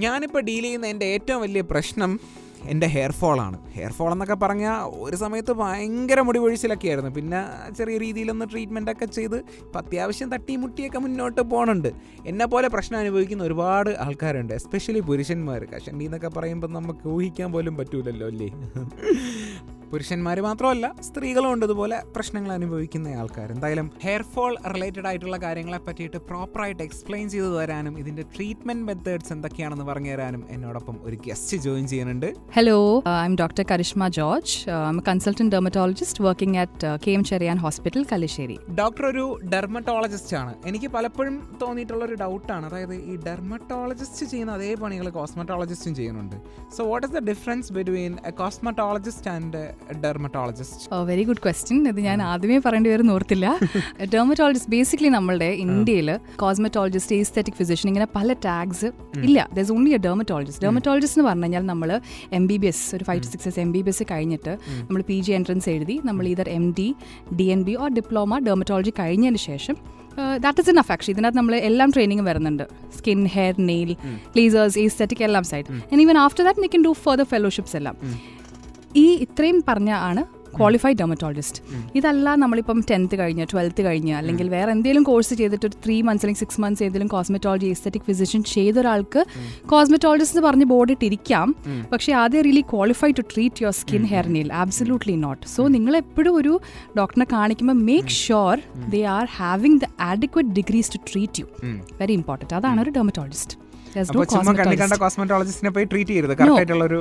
ഞാനിപ്പോൾ ഡീൽ ചെയ്യുന്ന എന്റെ ഏറ്റവും വലിയ പ്രശ്നം എന്റെ ഹെയർ ഫോളാണ് ഹെയർ ഫോൾ എന്നൊക്കെ പറഞ്ഞാൽ ഒരു സമയത്ത് ഭയങ്കര മുടി ആയിരുന്നു പിന്നെ ചെറിയ രീതിയിലൊന്ന് ട്രീറ്റ്മെന്റ് ഒക്കെ ചെയ്ത് ഇപ്പം അത്യാവശ്യം തട്ടി മുട്ടിയൊക്കെ മുന്നോട്ട് പോകുന്നുണ്ട് എന്നെ പോലെ പ്രശ്നം അനുഭവിക്കുന്ന ഒരുപാട് ആൾക്കാരുണ്ട് എസ്പെഷ്യലി പുരുഷന്മാർ കഷണ്ടി എന്നൊക്കെ പറയുമ്പോൾ നമുക്ക് ഊഹിക്കാൻ പോലും പറ്റൂലല്ലോ അല്ലേ? പുരുഷന്മാർ മാത്രമല്ല സ്ത്രീകളും ഉണ്ട് ഇതുപോലെ പ്രശ്നങ്ങൾ അനുഭവിക്കുന്ന ആൾക്കാർ എന്തായാലും ഹെയർ ഫോൾ റിലേറ്റഡ് ആയിട്ടുള്ള കാര്യങ്ങളെ പറ്റിയിട്ട് പ്രോപ്പറായിട്ട് എക്സ്പ്ലെയിൻ ചെയ്തു തരാനും ഇതിന്റെ ട്രീറ്റ്മെന്റ് മെത്തേഡ്സ് എന്തൊക്കെയാണെന്ന് പറഞ്ഞു തരാനും എന്നോടൊപ്പം ഒരു ഗസ്റ്റ് ജോയിൻ ചെയ്യുന്നുണ്ട്. Hello I'm doctor Karishma George consultant dermatologist working at K M Cherian hospital Hospital, doctor ഒരു ഡെർമറ്റോളജിസ്റ്റ് ആണ്. എനിക്ക് പലപ്പോഴും തോന്നിയിട്ടുള്ള ഒരു ഡൗട്ടാണ് അതായത് ഈ ഡെർമറ്റോളജിസ്റ്റ് ചെയ്യുന്ന അതേ പണികൾ കോസ്മറ്റോളജിസ്റ്റും ചെയ്യുന്നുണ്ട്. So what is the difference between a cosmetologist and dermatologist very good question ഇത് ഞാൻ ആദ്യമേ പറയേണ്ടി വരും ഓർത്തില്ല. ഡെർമറ്റോളജിസ്റ്റ് ബേസിക്കലി നമ്മളുടെ ഇന്ത്യയിൽ കോസ്മെറ്റോളജിസ്റ്റ് ഈസ്തെറ്റിക് ഫിസിഷ്യൻ ഇങ്ങനെ പല ടാഗ്സ് ഇല്ല. Thus only a dermatologist dermatologist എന്ന് പറഞ്ഞു കഴിഞ്ഞാൽ നമ്മൾ എം ബി ബി എസ് ഒരു five to six S M B B S കഴിഞ്ഞിട്ട് നമ്മൾ പി ജി എൻട്രൻസ് എഴുതി നമ്മൾ either M D D N B or diploma dermatology കഴിഞ്ഞതിന് ശേഷം ദാറ്റ് ഇസ് ഇൻ ആക്ച്വലി ഇതിനകത്ത് നമ്മൾ എല്ലാം ട്രെയിനിങ് വരുന്നുണ്ട്. Skin hair nail lasers aesthetic എല്ലാം side and even after that we can do further fellowships എല്ലാം. ഈ ഇത്രയും പറഞ്ഞ ആണ് ക്വാളിഫൈഡ് ഡെർമറ്റോളജിസ്റ്റ് ഇതല്ല നമ്മളിപ്പം ടെൻത്ത് കഴിഞ്ഞ് ട്വൽത്ത് കഴിഞ്ഞ് അല്ലെങ്കിൽ വേറെ എന്തെങ്കിലും കോഴ്സ് ചെയ്തിട്ട് ഒരു ത്രീ മന്ത്സ് അല്ലെങ്കിൽ സിക്സ് മന്ത്സ് ഏതെങ്കിലും കോസ്മെറ്റോളജി എസ്തറ്റിക് ഫിസിഷ്യൻ ചെയ്ത ഒരാൾക്ക് കോസ്മെറ്റോളജിസ്റ്റ് എന്ന് പറഞ്ഞ് ബോർഡ് ഇട്ടിരിക്കാം പക്ഷേ ആദ്യം really qualified to treat your skin hair nail absolutely not so നിങ്ങൾ എപ്പോഴും ഒരു ഡോക്ടറിനെ കാണിക്കുമ്പോൾ make sure they are having the adequate degrees to treat you very important അതാണ് ഒരു ഡെർമറ്റോളജിസ്റ്റ് അപ്പോൾ ചുമ്മാ കണ്ണി കണ്ട കോസ്മെറ്റോളജിസ്റ്റിനെ പോയി ട്രീറ്റ് ചെയ്യരുത്. കറക്റ്റ് ആയിട്ടുള്ള ഒരു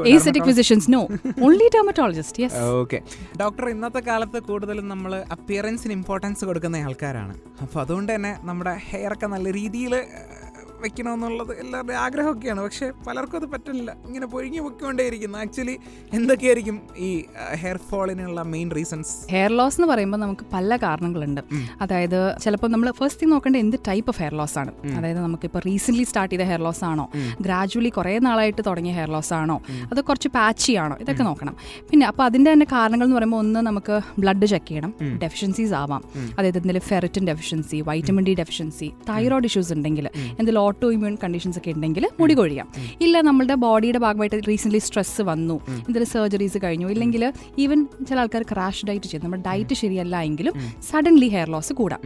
physicians no only dermatologist okay doctor ഇന്നത്തെ കാലത്ത് കൂടുതലും നമ്മൾ അപ്പിയറൻസിന് ഇമ്പോർട്ടൻസ് കൊടുക്കുന്ന ആൾക്കാരാണ്. അപ്പോൾ അതുകൊണ്ട് തന്നെ നമ്മുടെ ഹെയർ ഒക്കെ നല്ല രീതിയിൽ വെക്കണമെന്നുള്ളത് എല്ലാവരുടെയും ആഗ്രഹമൊക്കെയാണ്. പക്ഷേ പലർക്കും അത് പറ്റുന്നില്ല ഇങ്ങനെ പൊഴിഞ്ഞു പൊയ്ക്കൊണ്ടേയിരിക്കുന്നു. ആക്ച്വലി എന്തൊക്കെയായിരിക്കും ഈ ഹെയർ ഫോളിനുള്ള മെയിൻ റീസൺസ് ഹെയർ ലോസ് എന്ന് പറയുമ്പോൾ നമുക്ക് പല കാരണങ്ങളുണ്ട്. അതായത് ചിലപ്പോൾ നമ്മൾ ഫസ്റ്റ് തിങ് നോക്കേണ്ട എന്ത് ടൈപ്പ് ഓഫ് ഹെയർ ലോസ് ആണ്? അതായത് നമുക്കിപ്പോൾ റീസെന്റ് സ്റ്റാർട്ട് ചെയ്ത ഹെയർ ലോസ് ആണോ? ഗ്രാജുവലി കുറേ നാളായിട്ട് തുടങ്ങിയ ഹെയർ ലോസ് ആണോ? അത് കുറച്ച് പാച്ചി ആണോ? ഇതൊക്കെ നോക്കണം. പിന്നെ അപ്പോൾ അതിന്റെ തന്നെ കാരണങ്ങൾ എന്ന് പറയുമ്പോൾ ഒന്ന് നമുക്ക് ബ്ലഡ് ചെക്ക് ചെയ്യണം. ഡെഫിഷ്യൻസീസ് ആവാം. അതായത് എന്തെങ്കിലും ferritin deficiency vitamin D deficiency thyroid issues ഉണ്ടെങ്കിൽ എന്തെങ്കിലും ഓട്ടോ ഇമ്മ്യൂൺ കണ്ടീഷൻസ് ഒക്കെ ഉണ്ടെങ്കിൽ മുടി കൊഴിയാം. ഇല്ല നമ്മുടെ ബോഡിയുടെ ഭാഗമായിട്ട് റീസെന്റ് സ്ട്രെസ് വന്നു. എന്തെങ്കിലും സർജറീസ് കഴിഞ്ഞു. ഇല്ലെങ്കിൽ ഈവൻ ചില ആൾക്കാർ ക്രാഷ് ഡയറ്റ് ചെയ്തു. നമ്മുടെ ഡയറ്റ് ശരിയല്ല എങ്കിലും സഡൻലി ഹെയർ ലോസ് കൂടാം.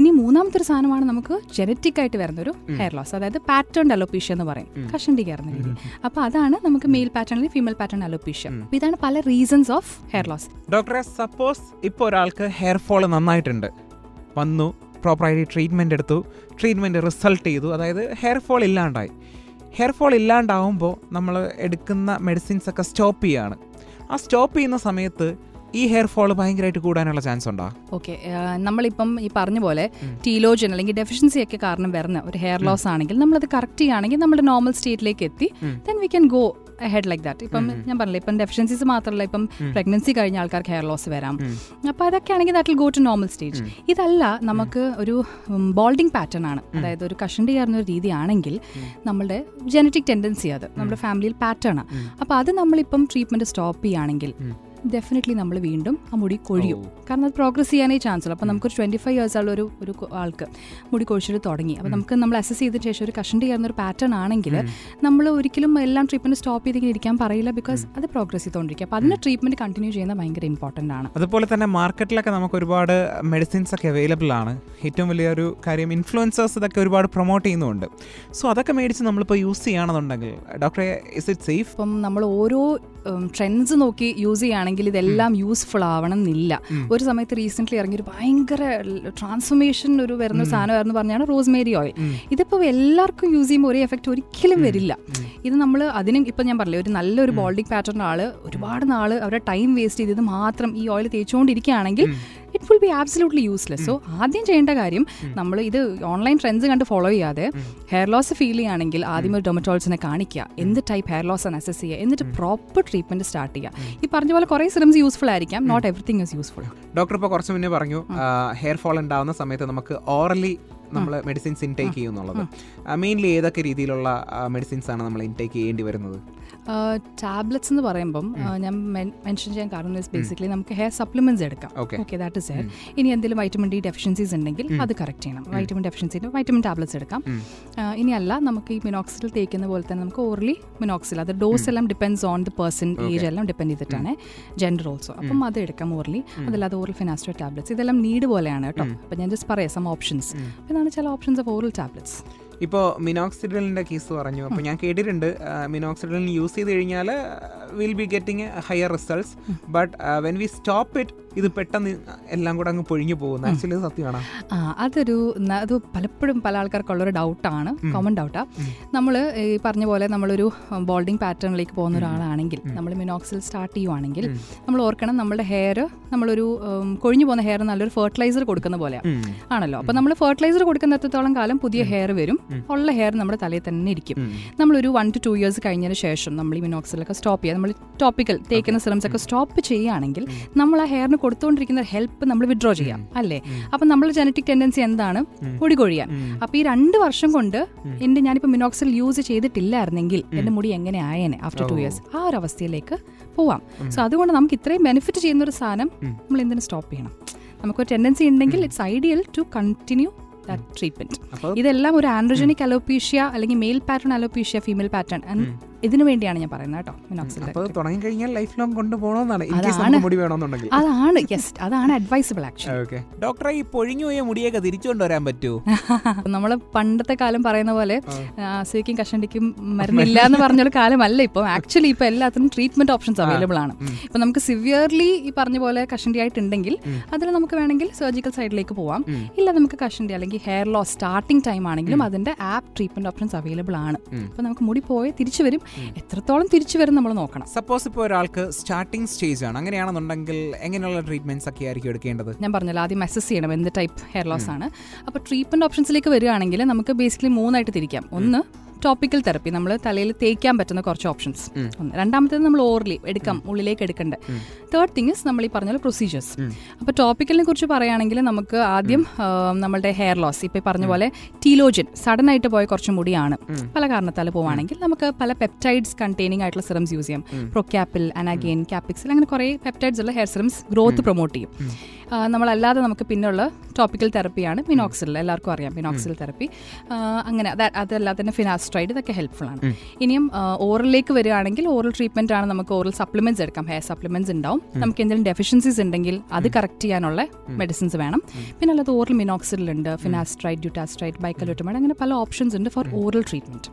ഇനി മൂന്നാമത്തെ ഒരു സാധനമാണ് നമുക്ക് ജനറ്റിക് ആയിട്ട് വരുന്ന ഒരു ഹെയർ ലോസ് അതായത് പാറ്റേൺ അലോപ്പീഷ്യ എന്ന് പറയും. കഷണ്ടി കയറുന്ന രീതി. അപ്പൊ അതാണ് നമുക്ക് മെയിൽ പാറ്റേൺ അല്ലെങ്കിൽ ഫീമെയിൽ പാറ്റേൺ അലോപീഷ്യ ഇതാണ് പല റീസൺസ് ഓഫ് ഹെയർ ലോസ് ഡോക്ടറെ സപ്പോസ് ഇപ്പോൾ ഒരാൾക്ക് ഹെയർ ഫോൾ നന്നായിട്ടുണ്ട്. വന്നു പ്രോപ്പറായിട്ട് ട്രീറ്റ്മെന്റ് എടുത്തു ട്രീറ്റ്മെന്റ് റിസൾട്ട് ചെയ്തു. അതായത് ഹെയർ ഫോൾ ഇല്ലാണ്ടായി. ഹെയർ ഫോൾ ഇല്ലാണ്ടാവുമ്പോൾ നമ്മൾ എടുക്കുന്ന മെഡിസിൻസ് ഒക്കെ സ്റ്റോപ്പ് ചെയ്യുകയാണ് ആ സ്റ്റോപ്പ് ചെയ്യുന്ന സമയത്ത് ഈ ഹെയർ ഫോൾ ഭയങ്കരമായിട്ട് കൂടാനുള്ള ചാൻസ് ഉണ്ടോ? ഓക്കെ നമ്മളിപ്പം ഈ പറഞ്ഞ പോലെ ടീലോജൻ അല്ലെങ്കിൽ ഡെഫിഷ്യൻസി ഒക്കെ കാരണം വരുന്ന ഒരു ഹെയർ ലോസ് ആണെങ്കിൽ നമ്മളത് കറക്റ്റ് ചെയ്യുകയാണെങ്കിൽ നമ്മുടെ നോർമൽ സ്റ്റേറ്റിലേക്ക് എത്തി then we can go head like that ഇപ്പം ഞാൻ പറഞ്ഞില്ല ഇപ്പം ഡെഫിഷ്യൻസീസ് മാത്രമല്ല ഇപ്പം പ്രഗ്നൻസി കഴിഞ്ഞ ആൾക്കാർക്ക് ഹെയർ ലോസ് വരാം. അപ്പോൾ അതൊക്കെ ആണെങ്കിൽ that will go to normal stage ഇതല്ല നമുക്ക് ഒരു ബോൾഡിംഗ് പാറ്റേൺ ആണ്. അതായത് ഒരു കഷണ്ടി കയറുന്ന ഒരു രീതിയാണെങ്കിൽ നമ്മളുടെ ജനറ്റിക് ടെൻഡൻസി അത് നമ്മുടെ ഫാമിലിയിൽ പാറ്റേൺ ആണ്. അപ്പോൾ അത് നമ്മളിപ്പം ട്രീറ്റ്മെന്റ് സ്റ്റോപ്പ് ചെയ്യുകയാണെങ്കിൽ ഡെഫിനറ്റ്ലി നമ്മൾ വീണ്ടും ആ മുടി കൊഴിയും. കാരണം അത് പ്രോഗ്രസ് ചെയ്യാനേ ചാൻസ് ഉള്ളൂ. അപ്പോൾ നമുക്കൊരു ട്വന്റി ഫൈവ് ഇയേഴ്സ് ഉള്ള ഒരു ഒരു ആൾക്ക് മുടി കൊഴിച്ചിട്ട് തുടങ്ങി. അപ്പോൾ നമുക്ക് നമ്മൾ അസസ് ചെയ്തതിന് ശേഷം ഒരു കഷണ്ടി ചെയ്യാവുന്ന ഒരു പാറ്റേൺ ആണെങ്കിൽ നമ്മൾ ഒരിക്കലും എല്ലാം ട്രീറ്റ്മെന്റ് സ്റ്റോപ്പ് ചെയ്തിങ്ങനെ ഇരിക്കാൻ പറയില്ല ബിക്കോസ് അത് പ്രോഗ്രസ് ചെയ്തുകൊണ്ടിരിക്കും അപ്പോൾ അതിന് ട്രീറ്റ്മെന്റ് കണ്ടിന്യൂ ചെയ്യുന്നത് ഭയങ്കര ഇമ്പോർട്ടന്റ് ആണ്. അതുപോലെ തന്നെ മാർക്കറ്റിലൊക്കെ നമുക്ക് ഒരുപാട് മെഡിസിൻസ് ഒക്കെ അവൈലബിൾ ആണ്. ഏറ്റവും വലിയൊരു കാര്യം ഇൻഫ്ലുവൻസേഴ്സ് ഇതൊക്കെ ഒരുപാട് പ്രൊമോട്ട് ചെയ്യുന്നുണ്ട്. സോ അതൊക്കെ മേടിച്ച് നമ്മളിപ്പോൾ യൂസ് ചെയ്യണമെന്നുണ്ടെങ്കിൽ ഡോക്ടറെ ഇസ് ഇറ്റ് സേഫ് ഇപ്പം നമ്മൾ ഓരോ ട്രെൻഡ്സ് നോക്കി യൂസ് ചെയ്യുകയാണെങ്കിൽ ഇതെല്ലാം യൂസ്ഫുൾ ആവണം എന്നില്ല ഒരു സമയത്ത് റീസെന്റ് ഇറങ്ങിയ ഒരു ഭയങ്കര ട്രാൻസ്ഫോർമേഷൻ ഒരു വരുന്ന ഒരു സാധനമായിരുന്നു പറഞ്ഞാണ് റോസ്മേരി ഓയിൽ ഇതിപ്പോൾ എല്ലാവർക്കും യൂസ് ചെയ്യുമ്പോൾ ഒരേ എഫക്റ്റ് ഒരിക്കലും വരില്ല. ഇത് നമ്മൾ അതിനും ഇപ്പം ഞാൻ പറഞ്ഞില്ലേ ഒരു നല്ലൊരു ബോൾഡിംഗ് പാറ്റേൺ ആൾ ഒരുപാട് നാൾ അവരുടെ ടൈം വേസ്റ്റ് ചെയ്തത് മാത്രം ഈ oil തേച്ചുകൊണ്ടിരിക്കുകയാണെങ്കിൽ it will be absolutely useless so ആദ്യം ചെയ്യേണ്ട കാര്യം നമ്മൾ ഇത് ഓൺലൈൻ ട്രെൻഡ്സ് കണ്ട് ഫോളോ ചെയ്യാതെ ഹെയർ ലോസ് ഫീൽ ചെയ്യുകയാണെങ്കിൽ ആദ്യം ഒരു ഡൊമറ്റോളജിനെ കാണിക്കുക. എന്ത് ടൈപ്പ് ഹെയർ ലോസ് ആണ് അസസ് ചെയ്യുക. എന്നിട്ട് പ്രോപ്പർ ട്രീറ്റ്മെന്റ് സ്റ്റാർട്ട് ചെയ്യുക. ഈ പറഞ്ഞ പോലെ കുറേ സിറംസ് യൂസ്ഫുൾ ആയിരിക്കാം. Not everything is useful doctor ഇപ്പോൾ കുറച്ച് മുന്നേ പറഞ്ഞു ഹെയർ ഫോൾ ഉണ്ടാവുന്ന സമയത്ത് നമുക്ക് ഓറലി നമ്മൾ മെഡിസിൻസ് ഇൻടേക്ക് ചെയ്യുന്നുള്ളത്. മെയിൻലി ഏതൊക്കെ രീതിയിലുള്ള മെഡിസിൻസ് ആണ് നമ്മൾ ഇൻടേക്ക് ചെയ്യേണ്ടി വരുന്നത്? ടാബ്ലറ്റ്സ് എന്ന് പറയുമ്പം ഞാൻ മെൻഷൻ ചെയ്യാൻ കാരണം ബേസിക്കലി നമുക്ക് ഹെയർ സപ്ലിമെന്റ്സ് എടുക്കാം. ഓക്കെ ദാറ്റ് ഇസ് ഇനി എന്തെങ്കിലും വൈറ്റമിൻ ഡി ഡെഫിഷ്യൻസീസ് ഉണ്ടെങ്കിൽ അത് കറക്റ്റ് ചെയ്യണം. വൈറ്റമിൻ ഡെഫിഷ്യൻസിന് വൈറ്റമിൻ ടാബ്ലറ്റ്സ് എടുക്കാം. ഇനി അല്ല നമുക്ക് ഈ മിനോക്സിൽ തേക്കുന്ന പോലെ തന്നെ നമുക്ക് ഓർലി മിനോക്സിൽ അത് ഡോസ് എല്ലാം depends on the person age എല്ലാം ഡിപ്പെൻഡ് ചെയ്തിട്ടാണ് ജെൻഡർ ഓൾസോ അപ്പം അത് എടുക്കാം ഓർലി അതല്ലാതെ ഓറൽ ഫിനാസ്റ്റോ ടാബ്ലറ്റ്സ് ഇതെല്ലാം നീഡ് പോലെയാണ് കേട്ടോ. അപ്പം ഞാൻ ജസ്റ്റ് പറയാം സം ഓപ്ഷൻസ് അപ്പം ഇതാണ് ചില ഓപ്ഷൻസ് ഓഫ് ഓറൽ ടാബ്ലറ്റ്സ് ഇപ്പോൾ മിനോക്സിഡലിന്റെ കേസ് പറഞ്ഞു. അപ്പോൾ ഞാൻ കേട്ടിട്ടുണ്ട്. മിനോക്സിഡിലിൻ യൂസ് ചെയ്ത് കഴിഞ്ഞാൽ will be getting higher results but when we stop it ഇത് പെട്ടെന്ന് എല്ലാം കൂടെ അങ്ങ് പൊഴിഞ്ഞു പോകുന്നു. ആക്ച്വലി സത്യമാണ്? ആ അതൊരു അത് പലപ്പോഴും പല ആൾക്കാർക്കുള്ളൊരു ഡൗട്ടാണ് കോമൺ ഡൗട്ടാ നമ്മൾ ഈ പറഞ്ഞ പോലെ നമ്മളൊരു ബോൾഡിംഗ് പാറ്റേണിലേക്ക് പോകുന്ന ഒരാളാണെങ്കിൽ നമ്മൾ മിനോക്സിൽ സ്റ്റാർട്ട് ചെയ്യുവാണെങ്കിൽ നമ്മൾ ഓർക്കണം നമ്മുടെ ഹെയർ നമ്മളൊരു കൊഴിഞ്ഞു പോകുന്ന ഹെയർ നല്ലൊരു ഫെർട്ടിലൈസർ കൊടുക്കുന്ന പോലെ ആണല്ലോ. അപ്പോൾ നമ്മൾ ഫെർട്ടിലൈസർ കൊടുക്കുന്ന എത്രത്തോളം കാലം പുതിയ ഹെയർ വരും. ഉള്ള ഹെയർ നമ്മുടെ തലയിൽ തന്നെ ഇരിക്കും. നമ്മളൊരു വൺ ടു ടു ഇയേഴ്സ് കഴിഞ്ഞതിന് ശേഷം നമ്മൾ ഈ മിനോക്സിലൊക്കെ സ്റ്റോപ്പ് ചെയ്യുക. നമ്മൾ ടോപ്പിക്കൽ തേക്കുന്ന സിറംസ് ഒക്കെ സ്റ്റോപ്പ് ചെയ്യുകയാണെങ്കിൽ നമ്മൾ ആ ഹെയറിന് കൊടുത്തുകൊണ്ടിരിക്കുന്ന ഹെൽപ്പ് നമ്മൾ വിഡ്രോ ചെയ്യാം അല്ലേ? അപ്പം നമ്മൾ ജനറ്റിക് ടെൻഡൻസി എന്താണ്? മുടി കൊഴിയാൻ. അപ്പോൾ ഈ രണ്ട് വർഷം കൊണ്ട് എന്റെ ഞാനിപ്പോൾ മിനോക്സിൽ യൂസ് ചെയ്തിട്ടില്ലായിരുന്നെങ്കിൽ എന്റെ മുടി എങ്ങനെ ആയേനെ ആഫ്റ്റർ ടു ഇയേഴ്സ് ആ ഒരു അവസ്ഥയിലേക്ക് പോവാം. സോ അതുകൊണ്ട് നമുക്ക് ഇത്രയും ബെനിഫിറ്റ് ചെയ്യുന്ന ഒരു സാധനം നമ്മൾ എന്തിനു സ്റ്റോപ്പ് ചെയ്യണം? നമുക്കൊരു ടെൻഡൻസി ഉണ്ടെങ്കിൽ it's ideal to continue that treatment ഇതെല്ലാം ഒരു ആൻഡ്രോജനിക് അലോപീഷ്യ അല്ലെങ്കിൽ male pattern alopecia female pattern ഇതിനു വേണ്ടിയാണ് ഞാൻ പറയുന്നത് കേട്ടോ മിനോക്സിൽ അപ്പോൾ തുടങ്ങി കഴിഞ്ഞാൽ ലൈഫ് ലോങ് കൊണ്ടുപോകണമെന്നാണ് അതാണ്. അതാണ് യെസ് അതാണ് അഡ്വൈസബിൾ ആക്ച്വലി ഡോക്ടറെ ഈ പൊഴിഞ്ഞു പോയ മുടിയൊക്കെ തിരിച്ചു കൊണ്ടുവരാൻ പറ്റുമോ നമ്മൾ പണ്ടത്തെ കാലം പറയുന്ന പോലെ അസുഖിക്കും കഷണ്ടിക്കും മരുന്നില്ല എന്ന് പറഞ്ഞൊരു കാലമല്ല ഇപ്പോൾ ആക്ച്വലി ഇപ്പൊ എല്ലാത്തിനും ട്രീറ്റ്മെന്റ് ഓപ്ഷൻസ് അവൈലബിൾ ആണ്. ഇപ്പം നമുക്ക് സിവിയർലി ഈ പറഞ്ഞ പോലെ കഷണ്ടി ആയിട്ടുണ്ടെങ്കിൽ അതിൽ നമുക്ക് വേണമെങ്കിൽ സർജിക്കൽ സൈഡിലേക്ക് പോവാം. ഇല്ല നമുക്ക് കഷണ്ടി അല്ലെങ്കിൽ ഹെയർ ലോസ് സ്റ്റാർട്ടിംഗ് ടൈം ആണെങ്കിലും അതിന്റെ ആപ്പ് ട്രീറ്റ്മെന്റ് ഓപ്ഷൻസ് അവൈലബിൾ ആണ്. അപ്പൊ നമുക്ക് മുടി പോയി തിരിച്ചു വരും. എത്രത്തോളം തിരിച്ചു വരും നമ്മൾ നോക്കണം. സപ്പോസ് ഇപ്പോൾ ഒരാൾക്ക് സ്റ്റാർട്ടിംഗ് സ്റ്റേജ് ആണ്. അങ്ങനെയാണെന്നുണ്ടെങ്കിൽ എങ്ങനെയുള്ള ട്രീറ്റ്മെന്റ്സ് ഒക്കെ ആയിരിക്കും എടുക്കേണ്ടത്? ഞാൻ പറഞ്ഞല്ലോ ആദ്യം അസസ് ചെയ്യണം എന്ത് ടൈപ്പ് ഹെയർ ലോസ് ആണ്. അപ്പോൾ ട്രീറ്റ്മെന്റ് ഓപ്ഷൻസിലേക്ക് വരികയാണെങ്കിൽ നമുക്ക് ബേസിക്കലി മൂന്നായിട്ട് തിരിക്കാം. ഒന്ന് ടോപ്പിക്കൽ തെറപ്പി നമ്മൾ തലയിൽ തേക്കാൻ പറ്റുന്ന കുറച്ച് ഓപ്ഷൻസ് ഒന്ന് രണ്ടാമത്തേത് നമ്മൾ ഓർലി എടുക്കാം ഉള്ളിലേക്ക് എടുക്കേണ്ട. തേർഡ് തിങ് ഇസ് നമ്മൾ ഈ പറഞ്ഞ പ്രൊസീജിയേഴ്സ് അപ്പോൾ ടോപ്പിക്കലിനെ കുറിച്ച് പറയുകയാണെങ്കിൽ നമുക്ക് ആദ്യം നമ്മുടെ നമ്മളുടെ ഹെയർ ലോസ് ഇപ്പോൾ പറഞ്ഞ പോലെ ടീലോജിൻ സഡൻ ആയിട്ട് പോയ കുറച്ച് മുടിയാണ്. പല കാരണത്താൽ പോവുകയാണെങ്കിൽ നമുക്ക് പല പെപ്റ്റൈഡ്സ് കണ്ടെയ്നിങ് ആയിട്ടുള്ള സിറംസ് യൂസ് ചെയ്യാം. പ്രൊക്യാപ്പിൽ അനാഗെയിൻ ക്യാപിക്സിൽ അങ്ങനെ കുറേ പെപ്റ്റൈഡ്സ് ഉള്ള ഹെയർ സിറംസ് ഗ്രോത്ത് പ്രൊമോട്ട് ചെയ്യും. നമ്മളല്ലാതെ നമുക്ക് പിന്നുള്ള ടോപ്പിക്കൽ തെറപ്പിയാണ് മിനോക്സിൽ എല്ലാവർക്കും അറിയാം മിനോക്സിൽ തെറപ്പി അങ്ങനെ അത് അതല്ലാതെ തന്നെ ഫിനാസ്ട്രൈഡ് ഇതൊക്കെ ഹെൽപ്ഫുൾ ആണ്. ഇനിയും ഓറലിലേക്ക് വരികയാണെങ്കിൽ ഓറൽ ട്രീറ്റ്മെന്റ് ആണ് നമുക്ക് ഓറൽ സപ്ലിമെന്റ്സ് എടുക്കാം. ഹെയർ സപ്ലിമെന്റ്സ് ഉണ്ടാവും. നമുക്ക് എന്തെങ്കിലും ഡെഫിഷ്യൻസീസ് ഉണ്ടെങ്കിൽ അത് കറക്റ്റ് ചെയ്യാനുള്ള മെഡിസിൻസ് വേണം. പിന്നെ അല്ലാതെ ഓറൽ മിനോക്സിലുണ്ട് ഫിനാസ്ട്രൈഡ് ഡ്യൂട്ടാസ്ട്രൈഡ് ബൈക്കലോട്ടമൈഡ് അങ്ങനെ പല ഓപ്ഷൻസ് ഉണ്ട് for oral treatment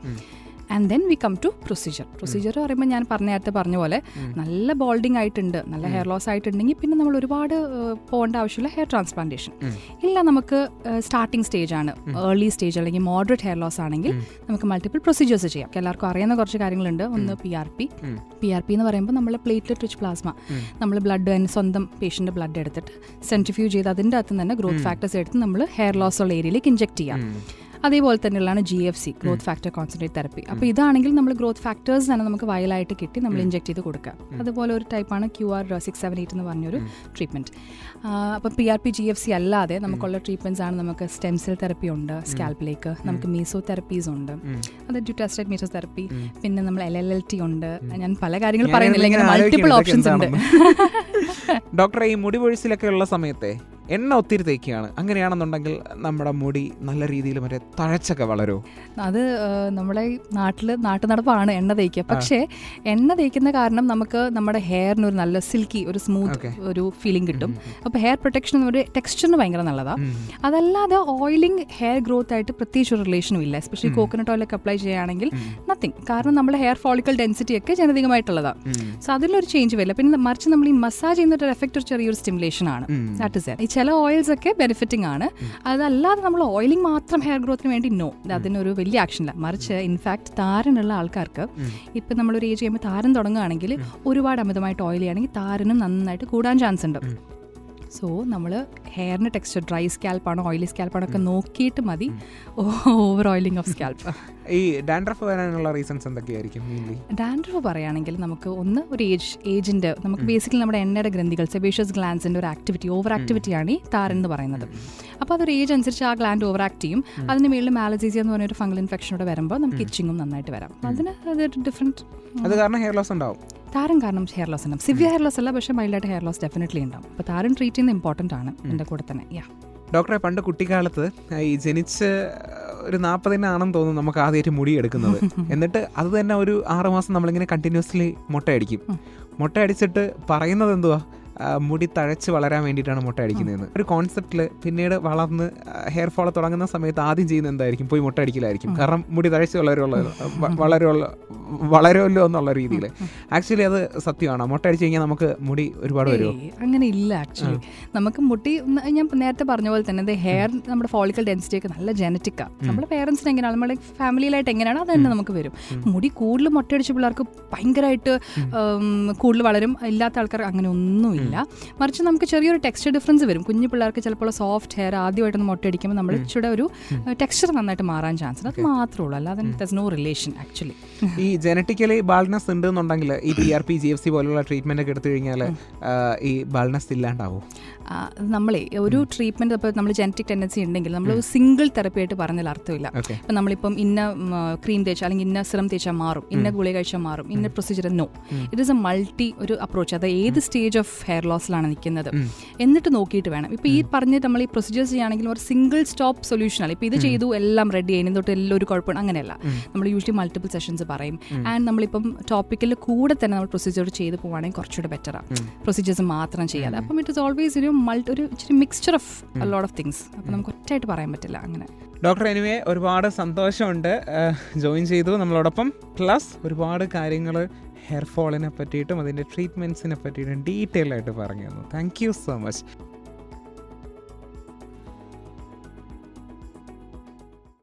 and then we come to procedure procedure പറയുമ്പോൾ ഞാൻ പറഞ്ഞ നേരത്തെ പറഞ്ഞ പോലെ നല്ല ബോൾഡിംഗ് ആയിട്ടുണ്ട് നല്ല ഹെയർ ലോസ് ആയിട്ടുണ്ടെങ്കിൽ പിന്നെ നമ്മൾ ഒരുപാട് പോകേണ്ട ആവശ്യമില്ല ഹെയർ ട്രാൻസ്പ്ലാന്റേഷൻ ഇല്ല നമുക്ക് സ്റ്റാർട്ടിംഗ് സ്റ്റേജ് ആണ്. ഏർലി സ്റ്റേജ് അല്ലെങ്കിൽ മോഡറേറ്റ് ഹെയർ ലോസ് ആണെങ്കിൽ നമുക്ക് മൾട്ടിപ്പിൾ പ്രൊസീജിയേഴ്സ് ചെയ്യാം. എല്ലാവർക്കും അറിയുന്ന കുറച്ച് കാര്യങ്ങളുണ്ട്. ഒന്ന് P R P P R P എന്ന് പറയുമ്പോൾ നമ്മൾ പ്ലേറ്റ്ലെറ്റ് റിച്ച് പ്ലാസ്മ നമ്മൾ ബ്ലഡ് തന്നെ സ്വന്തം പേഷ്യന്റെ ബ്ലഡ് എടുത്തിട്ട് സെൻട്രിഫ്യൂ ചെയ്ത് അതിന്റെ അകത്ത് തന്നെ ഗ്രോത്ത് ഫാക്ടേഴ്സ് എടുത്ത് നമ്മൾ ഹെയർ ലോസ് ഉള്ള ഏരിയയിലേക്ക് ഇഞ്ചെക്ട് ചെയ്യാം. അതേപോലെ തന്നെയുള്ളതാണ് G F C growth factor concentrate therapy അപ്പോൾ ഇതാണെങ്കിൽ നമ്മൾ ഗ്രോത്ത് ഫാക്ടേഴ്സ് തന്നെ നമുക്ക് വയലായിട്ട് കിട്ടി നമ്മൾ ഇഞ്ചെക്ട് ചെയ്ത് കൊടുക്കുക അതുപോലെ ഒരു ടൈപ്പാണ് Q R six seven eight എന്ന് പറഞ്ഞൊരു ട്രീറ്റ്മെന്റ് അപ്പോൾ P R P G F C അല്ലാതെ നമുക്കുള്ള ട്രീറ്റ്മെന്റ്സ് ആണ് നമുക്ക് സ്റ്റെം സെൽ തെറപ്പി ഉണ്ട് സ്കാൽപ്പിലേക്ക് നമുക്ക് മീസോ തെറപ്പീസ് ഉണ്ട്. അത് ഡ്യൂട്ടാസ്റ്റൈഡ് മീസോ തെറപ്പി പിന്നെ നമ്മൾ എൽ എൽ എൽ ടി ഉണ്ട് ഞാൻ പല കാര്യങ്ങൾ പറയുന്നില്ല ഇങ്ങനെ മൾട്ടിപ്പിൾ ഓപ്ഷൻസ് ഉണ്ട്. ഡോക്ടറെ ഈ മുടി പൊഴിച്ചിലൊക്കെ ഉള്ള സമയത്തെ എണ്ണ ഒത്തിരി തേക്കുകയാണ്. അങ്ങനെയാണെന്നുണ്ടെങ്കിൽ നമ്മുടെ മുടി നല്ല രീതിയിൽ മറ്റേ തഴച്ചൊക്കെ വളരൂ. അത് നമ്മളെ നമ്മുടെ നാട്ടിൽ നാട്ടു നടപ്പാണ് എണ്ണ തേക്കുക. പക്ഷേ എണ്ണ തേക്കുന്ന കാരണം നമുക്ക് നമ്മുടെ ഹെയറിന് ഒരു നല്ല സിൽക്കി ഒരു സ്മൂത്ത് ഒരു ഫീലിംഗ് കിട്ടും. അപ്പോൾ ഹെയർ പ്രൊട്ടക്ഷൻ ഒരു ടെക്സ്ചറിന് ഭയങ്കര നല്ലതാണ് അതല്ലാതെ ഓയിലിംഗ് ഹെയർ ഗ്രോത്ത് ആയിട്ട് പ്രത്യേകിച്ച് ഒരു റിലേഷനും ഇല്ല. എസ്പെഷ്യലി കോക്കനട്ട് ഓയിലൊക്കെ അപ്ലൈ ചെയ്യുകയാണെങ്കിൽ നത്തിങ് കാരണം നമ്മുടെ ഹെയർ ഫോളിക്കൽ ഡെൻസിറ്റി ഒക്കെ ജനതികമായിട്ടുള്ളതാണ് സോ അതിലൊരു ചേഞ്ച് വരില്ല. പിന്നെ മറിച്ച് നമ്മൾ ഈ മസാജ് ചെയ്യുന്ന ഒരു എഫക്റ്റ് ഒരു ചെറിയൊരു സ്റ്റിമുലേഷൻ ആണ്. ദാറ്റ് ഇസ് ഈ ചില ഓയിൽസ് ഒക്കെ ബെനിഫിറ്റിംഗ് ആണ്. അതല്ലാതെ നമ്മൾ ഓയിലിംഗ് മാത്രം ഹെയർ ഗ്രോത്തിന് വേണ്ടി നോ അതിനൊരു വലിയ ആക്ഷൻ ഇല്ല. മറിച്ച് ഇൻഫാക്ട് താരനുള്ള ആൾക്കാർക്ക് ഇപ്പം നമ്മളൊരു ഏജ് ചെയ്യുമ്പോൾ താരൻ തുടങ്ങുകയാണെങ്കിൽ ഒരുപാട് അമിതമായിട്ട് ഓയിൽ ചെയ്യുകയാണെങ്കിൽ താരനും നന്നായിട്ട് കൂടാൻ ചാൻസ് ഉണ്ട്. സോ നമ്മൾ ഹെയറിന് ടെക്സ്ചർ ഡ്രൈ സ്കാൽപ്പാണോ ഓയിലി സ്കാൽപ്പാണോ ഒക്കെ നോക്കിയിട്ട് മതി. ഓവർ ഓയിലിംഗ് ഓഫ് സ്കാൽപ്പ് ഈ ഡാൻഡ്രഫ് വരാനുള്ള റീസൺസ് എന്തൊക്കെയായിരിക്കും ഡാൻഡ്രഫ് പറയുകയാണെങ്കിൽ നമുക്ക് ഒന്ന് ഒരു ഏജ് ഏജിന്റെ നമുക്ക് ബേസിക്കലി നമ്മുടെ എണ്ണയുടെ ഗ്രന്ഥികൾ സെബേഷ്യസ് ഗ്ലാൻസിന്റെ ഒരു ആക്ടിവിറ്റി ഓവർ ആക്ടിവിറ്റിയാണ് ഈ താരൻ എന്ന് പറയുന്നത്. അപ്പോൾ അതൊരു ഏജ് അനുസരിച്ച് ആ ഗ്ലാൻഡ് ഓവർ ആക്ട് ചെയ്യും അതിന് മേളിൽ മാലസീസിയ എന്ന് പറഞ്ഞൊരു ഫംഗൽ ഇൻഫെക്ഷനോടെ വരുമ്പോൾ നമുക്ക് ഇച്ചിങ്ങും നന്നായിട്ട് വരാം. അതിന് അതൊരു ഡിഫറെന്റ് അത് കാരണം ഹെയർ ലോസ് ഉണ്ടാവും. താരൻ കാരണം ഹെയർ ലോസ് ഉണ്ടാവും. സിവിയർ ഹെയർ ലോസ് അല്ല പക്ഷേ മൈൽഡായിട്ട് ഹെയർ ലോസ് ഡെഫിനറ്റ്ലി ഉണ്ടാവും. അപ്പോൾ താരൻ ട്രീറ്റ് ചെയ്യുന്നത് ഇമ്പോർട്ടന്റ് ആണ് എന്റെ കൂടെ തന്നെ. യാ ഡോക്ടറെ പണ്ട് കുട്ടിക്കാലത്ത് ഈ ജനിച്ച് ഒരു നാൽപ്പതിനാണെന്ന് തോന്നുന്നു നമുക്ക് ആദ്യമായിട്ട് മുടി എടുക്കുന്നത്. എന്നിട്ട് അത് തന്നെ ഒരു ആറുമാസം നമ്മളിങ്ങനെ കണ്ടിന്യൂസ്ലി മുട്ടയടിക്കും. മുട്ടയടിച്ചിട്ട് പറയുന്നത് എന്തുവാ? മുടി തഴച്ച് വളരാൻ വേണ്ടിയിട്ടാണ് മുട്ട അടിക്കുന്നതെന്ന്. ഒരു കോൺസെപ്റ്റിൽ പിന്നീട് വളർന്ന് ഹെയർ ഫോൾ തുടങ്ങുന്ന സമയത്ത് ആദ്യം ചെയ്യുന്നത് എന്തായിരിക്കും? പോയി മുട്ട അടിക്കലായിരിക്കും. കാരണം മുടി തഴച്ച് വളരുള്ള. വളരുള്ള വളരുമല്ലോ എന്നുള്ള രീതിയിൽ ആക്ച്വലി അത് സത്യമാണ്. മുട്ട അടിച്ചു കഴിഞ്ഞാൽ നമുക്ക് മുടി ഒരുപാട് വരുമോ? അങ്ങനെ ഇല്ല ആക്ച്വലി നമുക്ക് മുട്ടി ഞാൻ നേരത്തെ പറഞ്ഞ പോലെ തന്നെ ഹെയർ നമ്മുടെ ഫോളിക്കൽ ഡെൻസിറ്റി ഒക്കെ നല്ല ജനറ്റിക്കാണ് നമ്മുടെ പേരൻസിന് എങ്ങനെയാണ്? നമ്മുടെ ഫാമിലിയിലായിട്ട് എങ്ങനെയാണ് അത് തന്നെ നമുക്ക് വരും. മുടി കൂടുതൽ മുട്ടയടിച്ച പിള്ളേർക്ക് ഭയങ്കരമായിട്ട് കൂടുതൽ വളരും. ഇല്ലാത്ത ആൾക്കാർ അങ്ങനെ ഒന്നുമില്ല. മറിച്ച് നമുക്ക് ചെറിയൊരു ടെക്സ്ചർ ഡിഫറൻസ് വരും. കുഞ്ഞു പിള്ളേർക്ക് ചിലപ്പോൾ സോഫ്റ്റ് ഹെയർ ആദ്യമായിട്ടൊന്ന് മുട്ടയടിക്കുമ്പോൾ നമ്മൾ ഇച്ചിരി ഒരു ടെക്സ്ചർ നന്നായിട്ട് മാറാൻ ചാൻസ് ഉണ്ട്. അത് മാത്രമേ ഉള്ളൂ അല്ലാതെ ദസ് നോ റിലേഷൻ ആക്ച്വലി ഈ ജനറ്റിക്കലി ബാൾനെസ് ഉണ്ട് എന്നുണ്ടെങ്കിൽ ഈ P R P G F C പോലുള്ള ട്രീറ്റ്മെന്റ് ഒക്കെ എടുത്തു കഴിഞ്ഞാൽ ഈ ബാൾനെസ് ഇല്ലാണ്ടാവോ? നമ്മളേ ഒരു ട്രീറ്റ്മെന്റ് ഇപ്പോൾ നമ്മൾ ജനറ്റിക് ടെൻഡൻസി ഉണ്ടെങ്കിൽ നമ്മൾ ഒരു സിംഗിൾ തെറപ്പി ആയിട്ട് പറഞ്ഞാൽ അർത്ഥമില്ല. ഇപ്പം നമ്മളിപ്പം ഇന്ന ക്രീം തേച്ചാൽ അല്ലെങ്കിൽ ഇന്ന സിറം തേച്ചാൽ മാറും. ഇന്ന ഗുളിക കഴിച്ചാൽ മാറും. ഇന്ന procedure no it is a multi ഒരു അപ്രോച്ച് അത് ഏത് സ്റ്റേജ് ഓഫ് ഹെയർ ലോസിലാണ് നിൽക്കുന്നത്. എന്നിട്ട് നോക്കിയിട്ട് വേണം. ഇപ്പോൾ ഈ പറഞ്ഞ് നമ്മൾ ഈ പ്രൊസീജിയേഴ്സ് ചെയ്യുകയാണെങ്കിൽ ഒരു സിംഗിൾ സ്റ്റോപ്പ് സൊല്യൂഷനാണ് ഇപ്പോൾ ഇപ്പം ഇത് ചെയ്തു എല്ലാം റെഡി ആയി. തൊട്ട് എല്ലാം ഒരു കുഴപ്പം അങ്ങനെയല്ല. നമ്മൾ യൂഷ്വലി മൾട്ടിപ്പിൾ സെഷൻസ് പറയും. ആൻഡ് നമ്മളിപ്പം ടോപ്പിക്കിൽ കൂടെ തന്നെ നമ്മൾ പ്രൊസീജിയർ ചെയ്ത് പോവുകയാണെങ്കിൽ കുറച്ചുകൂടെ ബെറ്ററാണ് പ്രൊസീജിയേഴ്സ് മാത്രം ചെയ്യാതെ. അപ്പം ഇറ്റ് ഇസ് ഓൾവേസ് ഒരു മൾട്ടി ഒരു ഇച്ചിരി mixture of lot of things അപ്പം നമുക്ക് ഒറ്റയായിട്ട് പറയാൻ പറ്റില്ല അങ്ങനെ. ഡോക്ടർ എനിവേ ഒരുപാട് സന്തോഷമുണ്ട്. ജോയിൻ ചെയ്തു നമ്മളോടൊപ്പം. പ്ലസ് ഒരുപാട് കാര്യങ്ങൾ ഹെയർ ഫോളിനെ പറ്റിയിട്ടും അതിന്റെ ട്രീറ്റ്മെന്റ്സിനെ പറ്റിയിട്ടും ഡീറ്റെയിൽ ആയിട്ട് പറഞ്ഞു തന്നു. Thank you so much